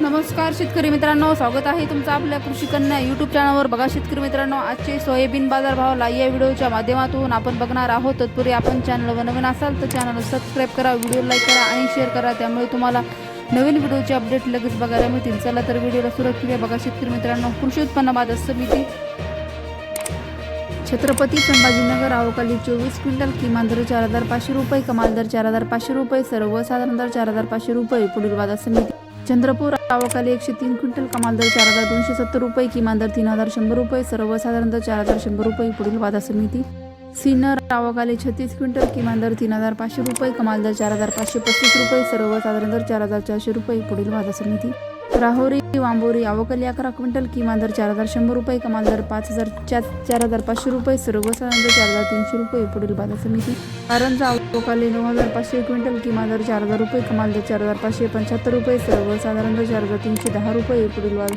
नमस्कार शेतकरी मित्रांनो स्वागत आहे तुमचं आपल्या कृषी कन्या यूट्यूब चॅनलवर बघा शेतकरी मित्रांनो आजचे सोयाबीन बाजार भाव या व्हिडिओच्या माध्यमातून आपण बघणार आहोत. तत्पूर्वी आपण चॅनलवर नवीन असाल तर चॅनल सबस्क्राईब करा व्हिडिओ लाईक करा आणि शेअर करा. त्यामुळे तुम्हाला नवीन व्हिडिओचे अपडेट लगेच बघायला मिळतील. चला तर व्हिडिओला सुरुवात केली बघा शेतकरी मित्रांनो कृषी उत्पन्न बाजार समिती छत्रपती संभाजीनगर आवकाली चोवीस क्विंटल किमान दर चार हजार पाचशे रुपये कमाल दर चार हजार पाचशे रुपये सर्वसाधारण दर चार हजार पाचशे रुपये पुढील बाजार समिती. चंद्रपूर अवकाली एकशे तीन क्विंटल कमाल दर चार हजार दोनशे सत्तर रुपये किमान दर तीन हजार शंभर रुपये सर्वसाधारण दर चार हजार शंभर रुपये पुढील बाजार समिती. सिन्नर अवकाली छत्तीस क्विंटल किमान दर तीन हजार पाचशे रुपये कमाल दर चार हजार पाचशे पस्तीस रुपये सर्वसाधारण दर चार हजार चारशे रुपये पुढील बाजार समिती. राहोरी वांबोरी अवकाली अकरा क्विंटल किमान दर चार हजार शंभर रुपये कमाल दर पाच हजार चार चार हजार पाचशे रुपये सर्वसाधारण दर चार हजार तीनशे रुपये पुढील बाजार समिती. कारंजा अवकाली नऊ हजार पाचशे क्विंटल किमान दर चार हजार रुपये कमाल दर चार हजार पाचशे पंच्याहत्तर रुपये सर्वसाधारण दर चार हजार तीनशे दहा रुपये पुढील बाजार